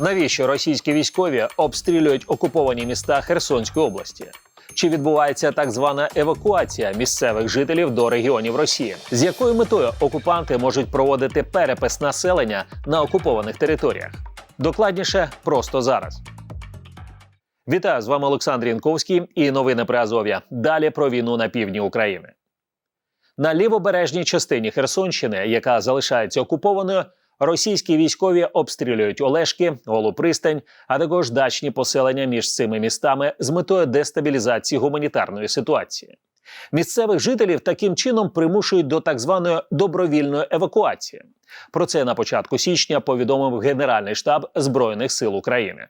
Навіщо російські військові обстрілюють окуповані міста Херсонської області? Чи відбувається так звана евакуація місцевих жителів до регіонів Росії? З якою метою окупанти можуть проводити перепис населення на окупованих територіях? Докладніше просто зараз. Вітаю з вами Олександр Янковський і новини при Азов'я. Далі про війну на півдні України. На лівобережній частині Херсонщини, яка залишається окупованою, російські військові обстрілюють Олешки, Голу пристань, а також дачні поселення між цими містами з метою дестабілізації гуманітарної ситуації. Місцевих жителів таким чином примушують до так званої добровільної евакуації. Про це на початку січня повідомив Генеральний штаб Збройних сил України.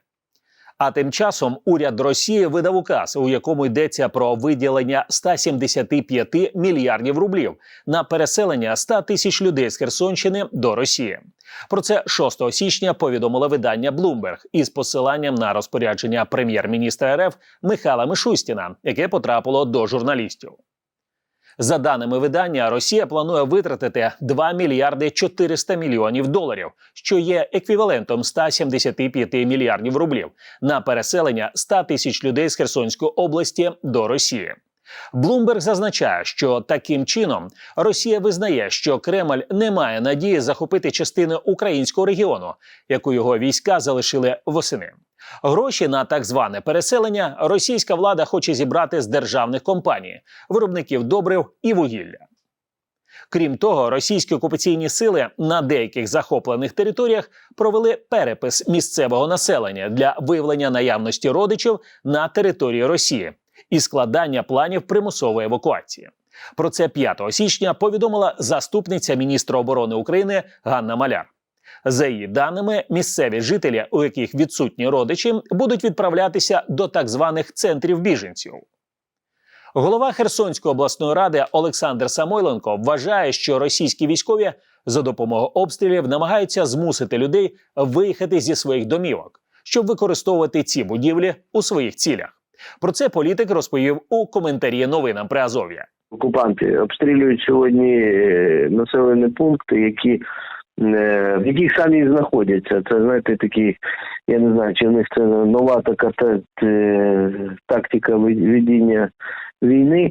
А тим часом уряд Росії видав указ, у якому йдеться про виділення 175 мільярдів рублів на переселення 100 тисяч людей з Херсонщини до Росії. Про це 6 січня повідомило видання Bloomberg із посиланням на розпорядження прем'єр-міністра РФ Михайла Мишустіна, яке потрапило до журналістів. За даними видання, Росія планує витратити 2 мільярди 400 мільйонів доларів, що є еквівалентом 175 мільярдів рублів на переселення 100 тисяч людей з Херсонської області до Росії. Блумберг зазначає, що таким чином Росія визнає, що Кремль не має надії захопити частини українського регіону, яку його війська залишили восени. Гроші на так зване переселення російська влада хоче зібрати з державних компаній, виробників добрив і вугілля. Крім того, російські окупаційні сили на деяких захоплених територіях провели перепис місцевого населення для виявлення наявності родичів на території Росії і складання планів примусової евакуації. Про це 5 січня повідомила заступниця міністра оборони України Ганна Маляр. За її даними, місцеві жителі, у яких відсутні родичі, будуть відправлятися до так званих центрів біженців. Голова Херсонської обласної ради Олександр Самойленко вважає, що російські військові за допомогою обстрілів намагаються змусити людей виїхати зі своїх домівок, щоб використовувати ці будівлі у своїх цілях. Про це політик розповів у коментарі новинам при Азов'я. Окупанти обстрілюють сьогодні е, населені пункти, які в яких самі знаходяться. Це знаєте, такі, я не знаю, чи в них це нова така та- е, тактика ведіння війни,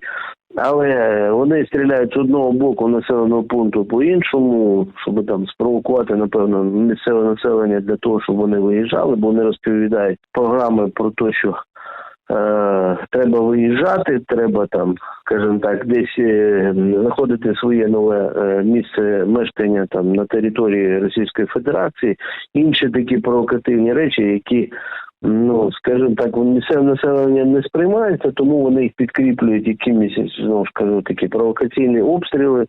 але вони стріляють з одного боку населеного пункту по іншому, щоб там спровокувати, напевно, місцеве населення для того, щоб вони виїжджали, бо вони розповідають програми про те, що е, треба виїжджати, треба там, скажімо так, десь е, знаходити своє нове е, місце мешкання там на території Російської Федерації, інші такі провокативні речі, які. Ну, скажімо так, місцеве населення не сприймається, тому вони їх підкріплюють якимись, знову ж кажу, такі провокаційні обстріли,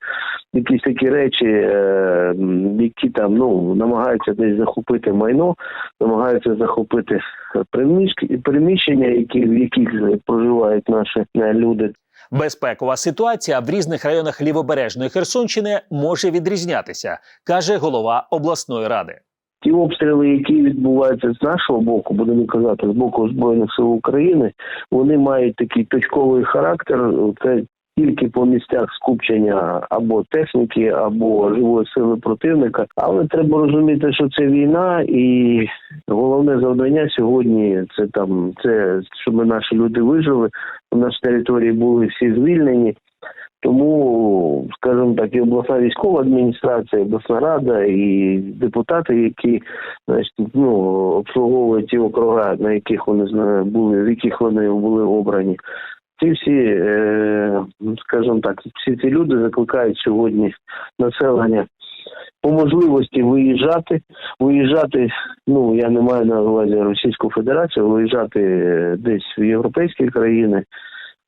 якісь такі речі, е, які там ну намагаються десь захопити майно, намагаються захопити приміщ- приміщення, які в яких проживають наші е, люди. Безпекова ситуація в різних районах лівобережної Херсонщини може відрізнятися, каже голова обласної ради. Ті обстріли, які відбуваються з нашого боку, будемо казати, з боку збройних сил України, вони мають такий точковий характер. Це тільки по місцях скупчення або техніки, або живої сили противника. Але треба розуміти, що це війна, і головне завдання сьогодні це там це щоб наші люди вижили. У нашій території були всі звільнені. Тому, скажімо так, і обласна військова адміністрація, обласна рада, і депутати, які значить, ну, обслуговують ті округа, на яких вони були, в яких вони були обрані. Ці всі, е, скажімо так, всі ці люди закликають сьогодні населення по можливості виїжджати, виїжджати. Ну я не маю на увазі Російську Федерацію, виїжджати е, десь в європейські країни,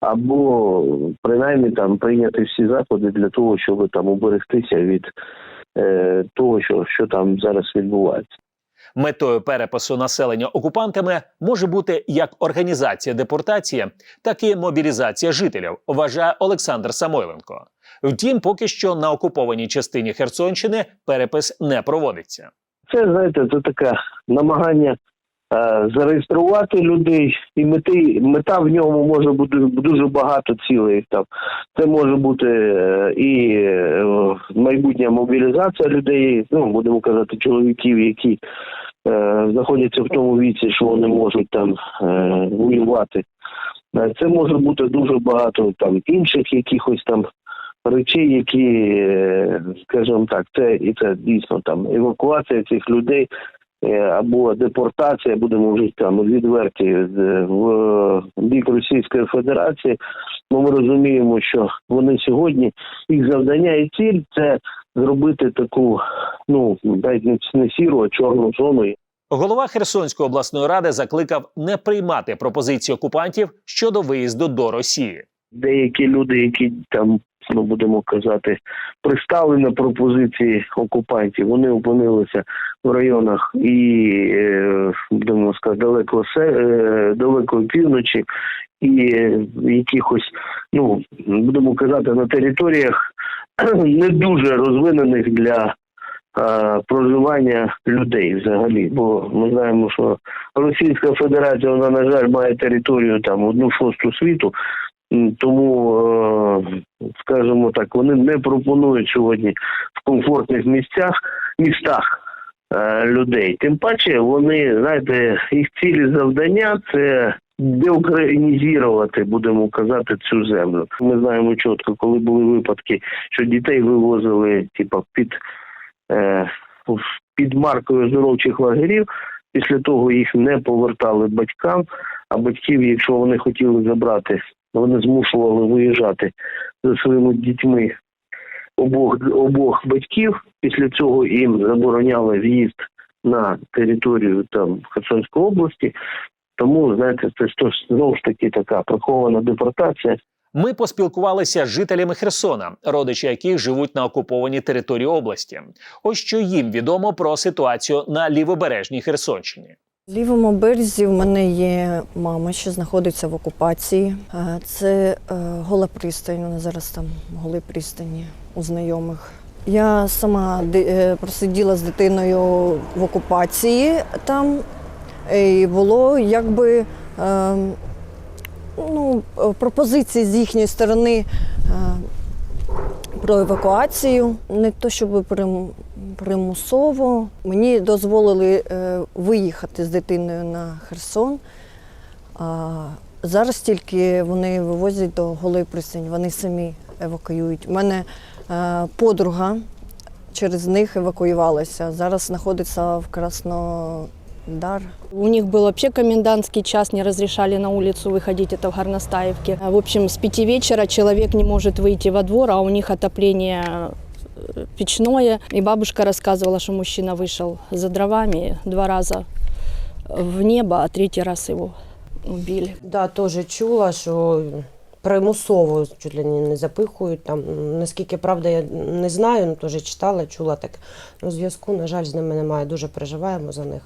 або принаймні там прийняти всі заходи для того, щоб там уберегтися від е, того, що, що там зараз відбувається. Метою перепису населення окупантами може бути як організація депортації, так і мобілізація жителів, вважає Олександр Самойленко. Втім, поки що на окупованій частині Херсонщини перепис не проводиться. Це знаєте, це таке намагання зареєструвати людей, і мети мета в ньому може бути дуже багато цілей. Там це може бути е, і е, майбутня мобілізація людей, ну будемо казати, чоловіків, які е, знаходяться в тому віці, що вони можуть там е, воювати. Е, Це може бути дуже багато там інших якихось там речей, які, е, скажімо так, це і це дійсно там евакуація цих людей е, або депортація, будемо вже там відверті з- в бік Російської Федерації. Ну, ми розуміємо, що вони сьогодні їх завдання і ціль це зробити таку, ну навіть не сіру, а чорну зону, Голова Херсонської обласної ради закликав не приймати пропозиції окупантів щодо виїзду до Росії. деякі люди, які там, ну будемо казати, пристали на пропозиції окупантів, вони опинилися в районах і е, будемо сказати, далеко е, далекої півночі, і якихось, ну будемо казати, на територіях не дуже розвинених для. Проживання людей взагалі, бо ми знаємо, що Російська Федерація вона на жаль має територію там одну шосту світу, Тому, е, скажімо так, вони не пропонують сьогодні в комфортних місцях містах людей. Тим паче, вони знаєте, їх цілі завдання це деукраїнізувати, будемо казати, цю землю. Ми знаємо чітко, коли були випадки, що дітей вивозили, типа під, е, під маркою оздоровчих лагерів. Після того їх не повертали батькам, а батьків, якщо вони хотіли забрати вони змушували виїжджати за своїми дітьми обох обох батьків. Після цього їм забороняли в'їзд на територію там Херсонської області. Тому знаєте, це ж знову ж таки така прихована депортація. Ми поспілкувалися з жителями Херсона, родичі яких живуть на окупованій території області. Ось що їм відомо про ситуацію на лівобережній Херсонщині. В лівому березі в мене є мама, що знаходиться в окупації. Е, Це е, гола пристань. Вона зараз там в голій пристані у знайомих. Я сама е, просиділа з дитиною в окупації там, і було якби е, ну, пропозиції з їхньої сторони. е, про евакуацію, не то щоб примусово. Мені дозволили е, виїхати з дитиною на Херсон. Зараз тільки вони вивозять до голої пристані, вони самі евакуюють. У мене подруга через них евакуювалася. Зараз знаходиться в Краснодар. У них был вообще комендантский час, не разрешали на улицу выходить, это в Горностаевке. В общем, с пяти вечера человек не может выйти во двор, а у них отопление э, печное. И бабушка рассказывала, что мужчина вышел за дровами два раза в небо, а третий раз его убили. Да, теж чула, що примусово чуть ли не запихують. Там, наскільки правда, я не знаю, але теж читала, чула так. Ну, зв'язку, на жаль, з ними немає. Дуже переживаємо за них.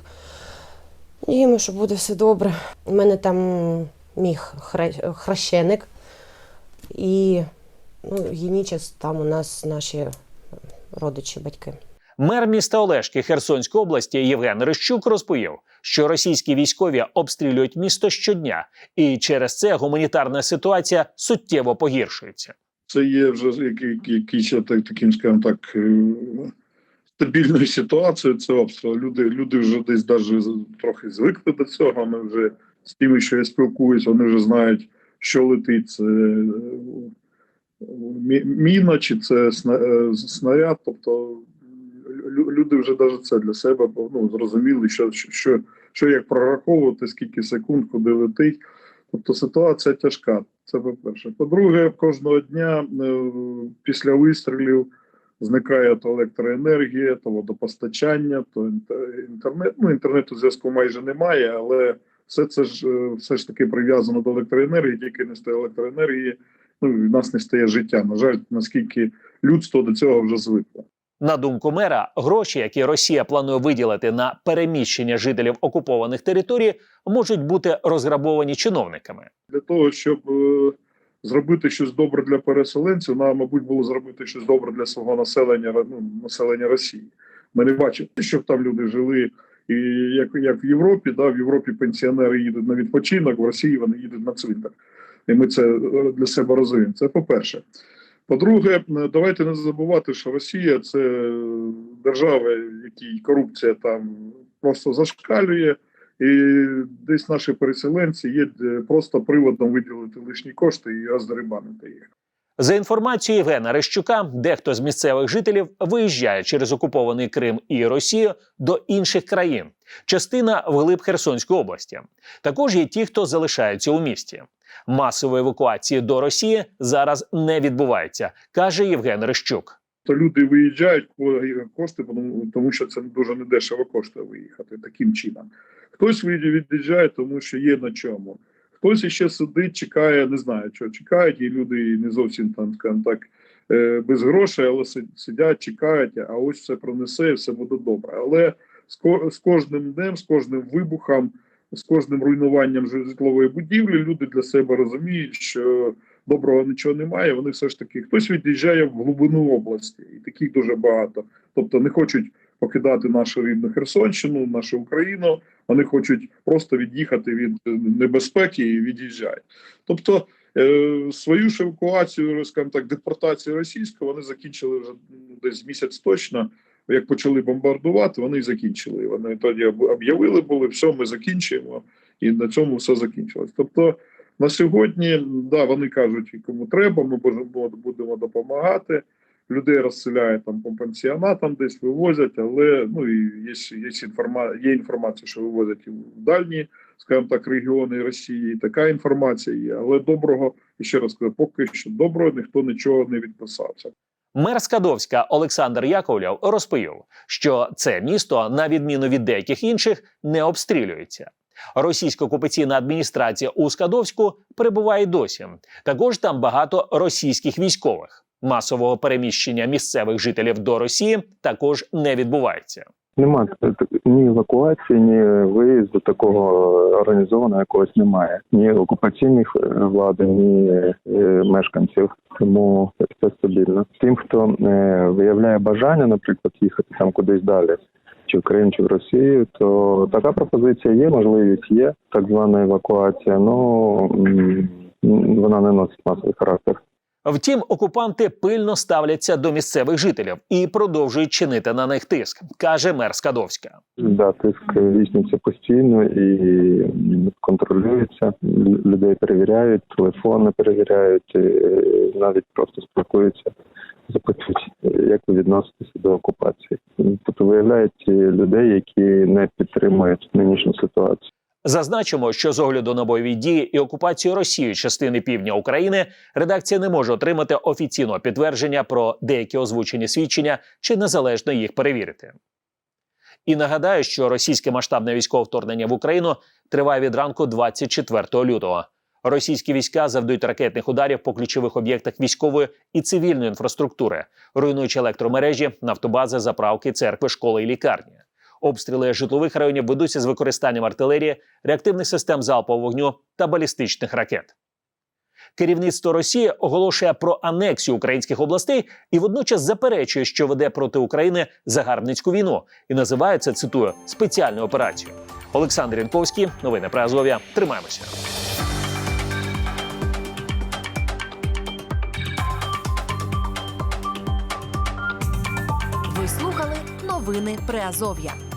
Діємо, що буде все добре. У мене там мій хрещеник і ну, Єнічес, там у нас наші родичі, батьки. Мер міста Олешки Херсонської області Євген Рищук розповів, що російські військові обстрілюють місто щодня, і через це гуманітарна ситуація суттєво погіршується. це є вже який, який так, таким, скажімо так, е, стабільною ситуацією. Це обстріл. Люди, люди вже десь даже трохи звикли до цього. Ми вже з тими, що я спілкуюся, вони вже знають, що летить. Це е, міна чи це е, снаряд. Тобто люди вже навіть це для себе ну, зрозуміли, що, що, що як прораховувати, скільки секунд, куди летить. Тобто ситуація тяжка. Це по-перше. По-друге, кожного дня е, після вистрілів зникає то електроенергія, то водопостачання, то інтернет. Ну, інтернету зв'язку майже немає, але все це ж е, все ж таки прив'язано до електроенергії, тільки не стає електроенергії. Ну, в нас не стає життя. На жаль, наскільки людство до цього вже звикло. На думку мера, гроші, які Росія планує виділити на переміщення жителів окупованих територій, можуть бути розграбовані чиновниками. для того, щоб е, зробити щось добре для переселенців, нам, мабуть, було зробити щось добре для свого населення, ну, населення Росії. Ми не бачимо, щоб там люди жили. І як, як в Європі, да, в Європі пенсіонери їдуть на відпочинок, в Росії вони їдуть на цвинтар. І ми це е, для себе розуміємо. Це по-перше. По-друге, давайте не забувати, що Росія це держава, в якій корупція там просто зашкалює, і десь наші переселенці є е, просто приводом виділити лишні кошти і роздерибанити їх. За інформацією Євгена Рещука, дехто з місцевих жителів виїжджає через окупований Крим і Росію до інших країн, частина вглиб Херсонської області. Також є ті, хто залишаються у місті. Масової евакуації до Росії зараз не відбувається, каже Євген Рещук. То люди виїжджають по кошти, тому, тому що це дуже недешево коштує виїхати таким чином. Хтось від'їжджає, тому що є на чому. Хтось іще сидить, чекає, не знаю, що чекають, і люди не зовсім там, скажімо так, е, без грошей, але сидять, чекають, а ось все пронесе, і все буде добре. Але з кожним днем, з кожним вибухом, з кожним руйнуванням житлової будівлі люди для себе розуміють, що доброго нічого немає. Вони все ж таки хтось від'їжджає в глибину області, і таких дуже багато. Тобто не хочуть покидати нашу рідну Херсонщину, нашу Україну. Вони хочуть просто від'їхати від е, небезпеки і від'їжджають. Тобто е, свою ж евакуацію, скажімо так, депортацію російську вони закінчили вже ну, десь місяць точно. Як почали бомбардувати, вони і закінчили. Вони тоді об'явили були, все, ми закінчуємо, і на цьому все закінчилось. Тобто на сьогодні, да, вони кажуть, кому треба, ми будемо допомагати. Людей розселяють там по пансіонатам, десь вивозять, але ну і є, є, інформа, є інформація, що вивозять і в дальні, скажімо так, регіони Росії. І така інформація є. Але доброго, і ще раз кажу, поки що доброго ніхто нічого не відписався. Мер Скадовська Олександр Яковлєв розповів, що це місто, на відміну від деяких інших, не обстрілюється. Російська окупаційна адміністрація у Скадовську перебуває досі. Також там багато російських військових. Масового переміщення місцевих жителів до Росії також не відбувається. Нема ні евакуації, ні виїзду такого організованого якогось немає. Ні окупаційних е, влади, ні е, мешканців. Тому все стабільно. Тим, хто е, виявляє бажання, наприклад, їхати там кудись далі, чи в Крим, чи в Росію, то така пропозиція є, можливість є, так звана евакуація. Ну м, вона не носить масовий характер. Втім, окупанти пильно ставляться до місцевих жителів і продовжують чинити на них тиск, каже мер Скадовська. Да, тиск здійснюється постійно і контролюється. Людей перевіряють, телефони перевіряють, і навіть просто спілкуються, запитують, як ви відноситеся до окупації. Тобто виявляють людей, які не підтримують нинішню ситуацію. Зазначимо, що з огляду на бойові дії і окупацію Росією частини півдня України редакція не може отримати офіційного підтвердження про деякі озвучені свідчення чи незалежно їх перевірити. І нагадаю, що російське масштабне військове вторгнення в Україну триває від ранку 24 лютого. Російські війська завдають ракетних ударів по ключових об'єктах військової і цивільної інфраструктури, руйнуючи електромережі, нафтобази, заправки, церкви, школи і лікарні. Обстріли житлових районів ведуться з використанням артилерії, реактивних систем залпового вогню та балістичних ракет. Керівництво Росії оголошує про анексію українських областей і водночас заперечує, що веде проти України загарбницьку війну, і називає це цитую спеціальну операцію. Олександр Янковський, новини про Азов'я. Тримаємося. Новини Приазов'я.